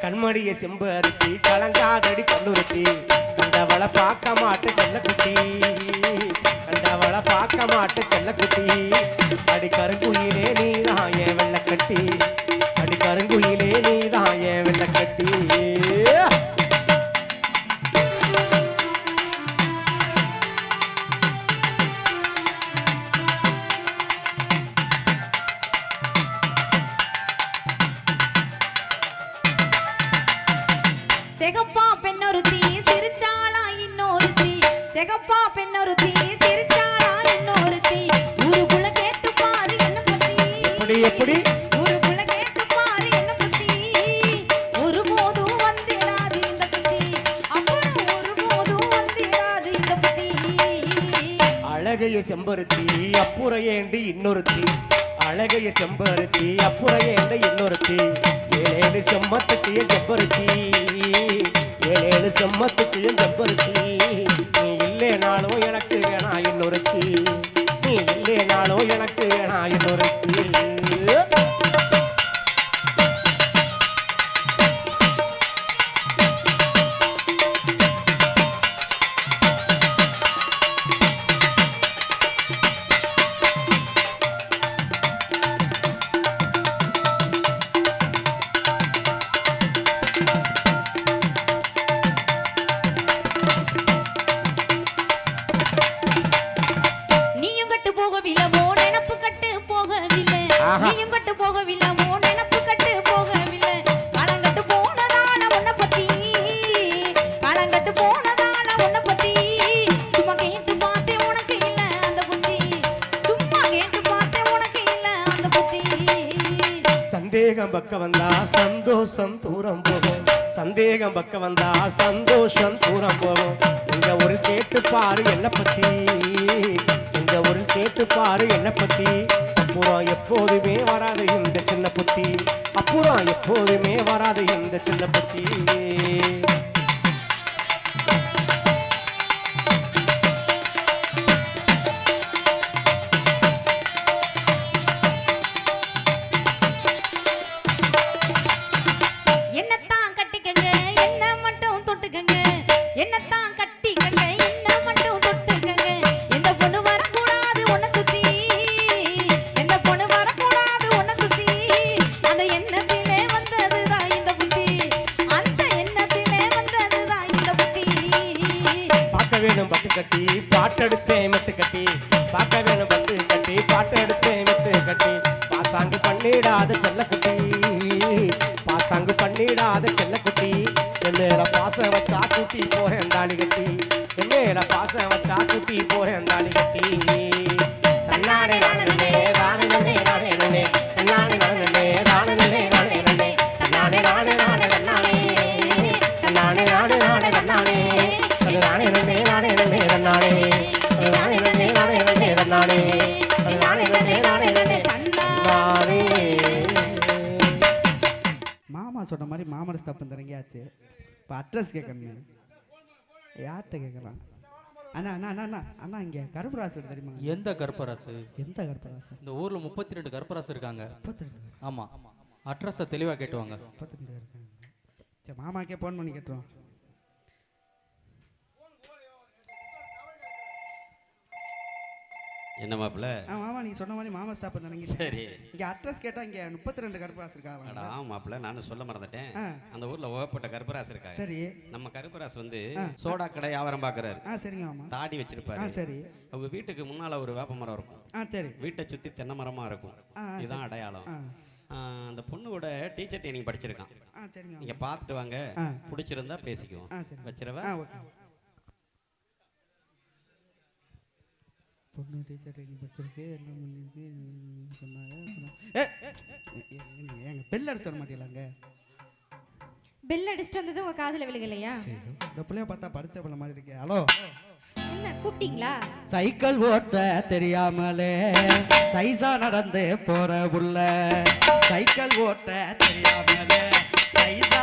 கண்மடிய செம்பருத்தி கலங்காதடி கண்ணுறுத்தி. கண்டவளை பார்க்க மாட்ட செல்லக்குட்டி. கண்டவளை பார்க்க மாட்ட செல்லக்குட்டி. அடி கருங்குயிலே நீதான் என் வெள்ளக்கட்டி. செகப்பா பெண்ணொருத்தி சிரிச்சாளா இன்னொருத்தி. செகப்பா பெண்ணொருத்தி சிரிச்சாளா இன்னொருத்தி. ஊருக்குள்ள கேட்டு பாரு என்ன பத்தி? எப்படி எப்படி? ஊருக்குள்ள கேட்டு பாரு என்ன பத்தி? ஒருபோதும் வந்திடாது இந்த பத்தி. அப்புறம் ஒருபோதும் வந்திடாது இந்த பத்தி. அழகைய செம்பருத்தி அப்புற ஏண்டி இன்னொருத்தி? அழகைய செம்பருத்தி அப்புற ஏண்டி இன்னொருத்தி? ஏழேழு செம்மத்துக்கு என் செம்பருத்தி. ஏழேழு செம்மத்துக்கு என் செம்பருத்தி நீ இல்லேனாலும் எனக்கு வேணா இன்னொருத்தி. நீ இல்லேனாலும் எனக்கு வேணா இன்னொருத்தி. பக்க வந்தா சந்தோஷம் தூரம் போகும். சந்தேகம் பக்க வந்தா சந்தோஷம் தூரம் போகும். இங்க ஒரு கேட்டு பாரு என்ன பத்தி. இங்க ஒரு கேட்டு பாரு என்ன பத்தி. அப்புறம் எப்போதுமே வராது இந்த சின்ன புத்தி. அப்புறம் எப்போதுமே வராது இந்த சின்ன புத்தி. பாசம் வச்சா குட்டி போறேன் தாலி கட்டி. தன்னானே நானே தானே நானே நானே நானே தன்னானே நானே தானே நானே நானே நானே தன்னானே நானே நானே தன்னானே தன்னானே நானே நானே தன்னானே தன்னானே நானே நானே நானே தன்னானே தன்னானே நானே நானே நானே தன்னானே தன்னானே நானே நானே நானே தன்னானே மாமா சொன்ன மாதிரி மாமன தப்பு தரங்கியாச்சு. இப்போ அட்ரஸ் கேட்கணுமே யார்கிட்ட கேட்கலாம் அண்ணா அண்ணா அண்ணா அண்ணா. அண்ணா இங்கே கருப்பராசு தெரியுமா? எந்த கற்பராசு எந்த கருப்பராசு? இந்த ஊர்ல முப்பத்தி ரெண்டு கற்பராசு இருக்காங்க. முப்பத்தி ரெண்டு ஆமா. அட்ரஸை தெளிவா கேட்டுவாங்க. முப்பத்தி ரெண்டு இருக்காங்க. சரி மாமாக்கே ஃபோன் பண்ணி கேட்டுருவோம். என்ன மாப்பிள்ள? ஆ மாமா நீங்க சொன்ன மாதிரி மாமா ஸ்டாப் தானே சரி. இங்க அட்ரஸ் கேட்டா இங்க முப்பத்தி ரெண்டு கருப்பராசு இருக்காங்க. ஆமா மாப்பிள்ள நானும் சொல்ல மறந்துட்டேன். அந்த ஊர்ல ஓகப்பட்ட கருப்பராசு இருக்காங்க சரி. நம்ம கருப்பராசு வந்து சோடா கடை வியாபாரம் பாக்குறாரு. ஆ சரிங்க மாமா. தாடி ஆ வச்சிருப்பாரு சரி. அவங்க வீட்டுக்கு முன்னால ஒரு வேப்ப மரம் இருக்கும். ஆ சரி. வீட்டை சுத்தி தென்னை மரமா இருக்கும். இதுதான் அடையாளம். அந்த பொண்ணோட டீச்சர் ட்ரைனிங் படிச்சிருக்கான். நீங்க பார்த்துட்டு வாங்க. பிடிச்சிருந்தா பேசிக்குவோம். ஆ சரி. வச்சிரவா பொண்ணு டீச்சர் ட்ரைனிங் படிச்சிருக்கு என்ன பண்ணிருக்கு ம், சொன்னாங்க. ஏங்க பெல் அடிச்சு வர மாட்டீங்களாங்க பெல் அடிச்சுட்டு வந்தது உங்க காதுல விழுகலையா? இந்த பிள்ளைய பார்த்தா படிச்ச பிள்ளை மாதிரி இருக்கே. ஹலோ? என்ன கூப்பிட்டீங்களா? சைக்கிள் ஓட்ட தெரியாமலே சைசா நடந்து போற புள்ள. சைக்கிள் ஓட்ட தெரியாமலே சைசா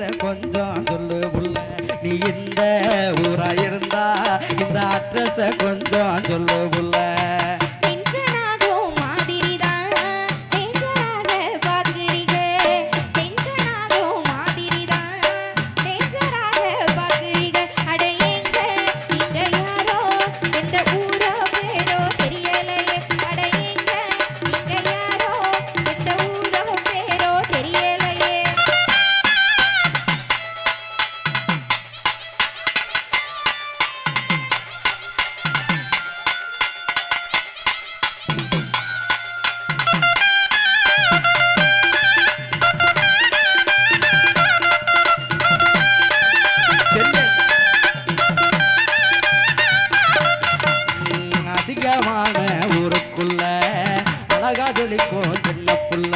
அட்ரஸ கொஞ்சம் சொல்லு புள்ள நீ இந்த ஊரா இருந்தா இந்த அட்ரஸ கொஞ்சம் சொல்லு புள்ள அசிங்கமான ஊருக்குள்ள அழகா ஜொலிக்கும் சின்ன புள்ள.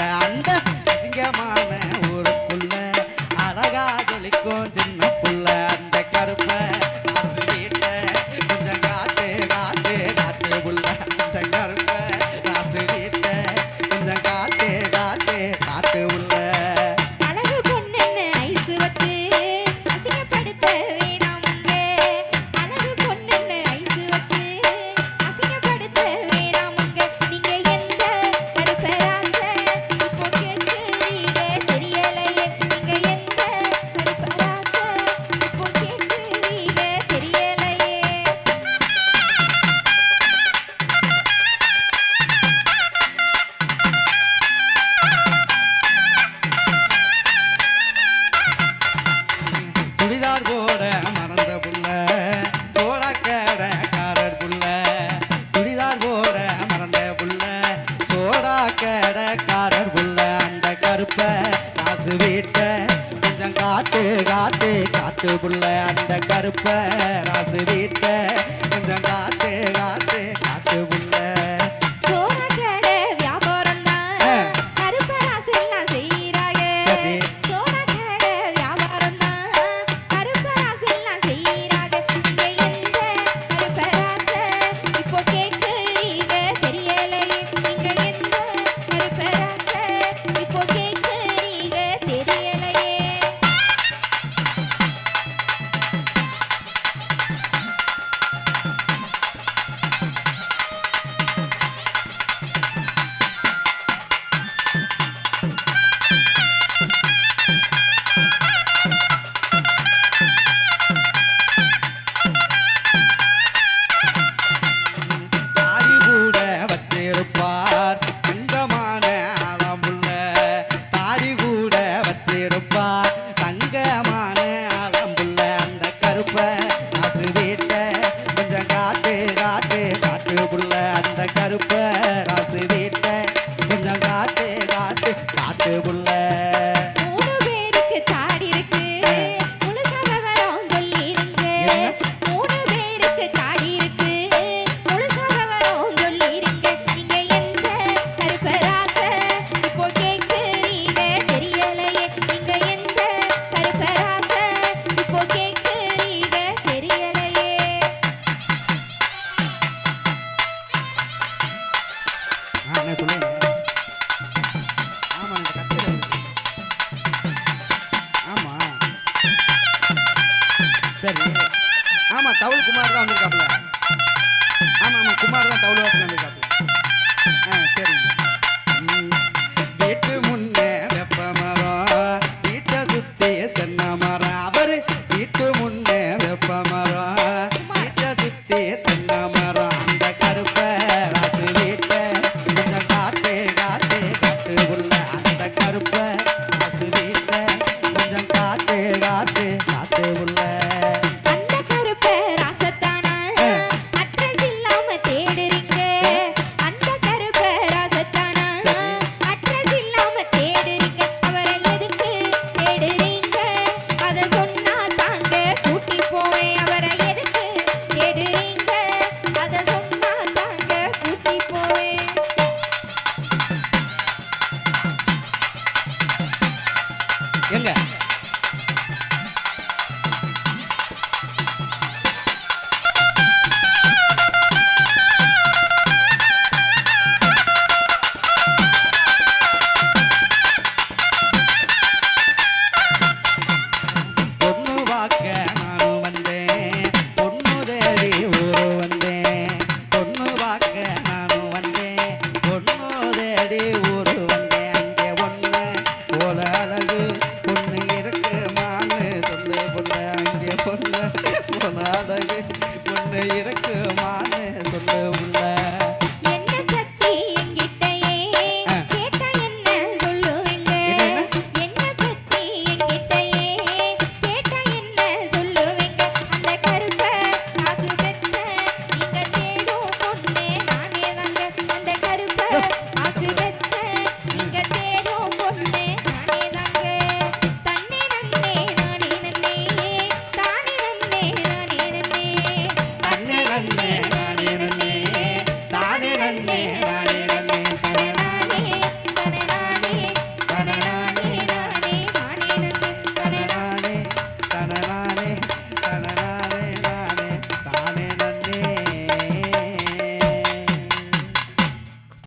அங்கே உன்னை போல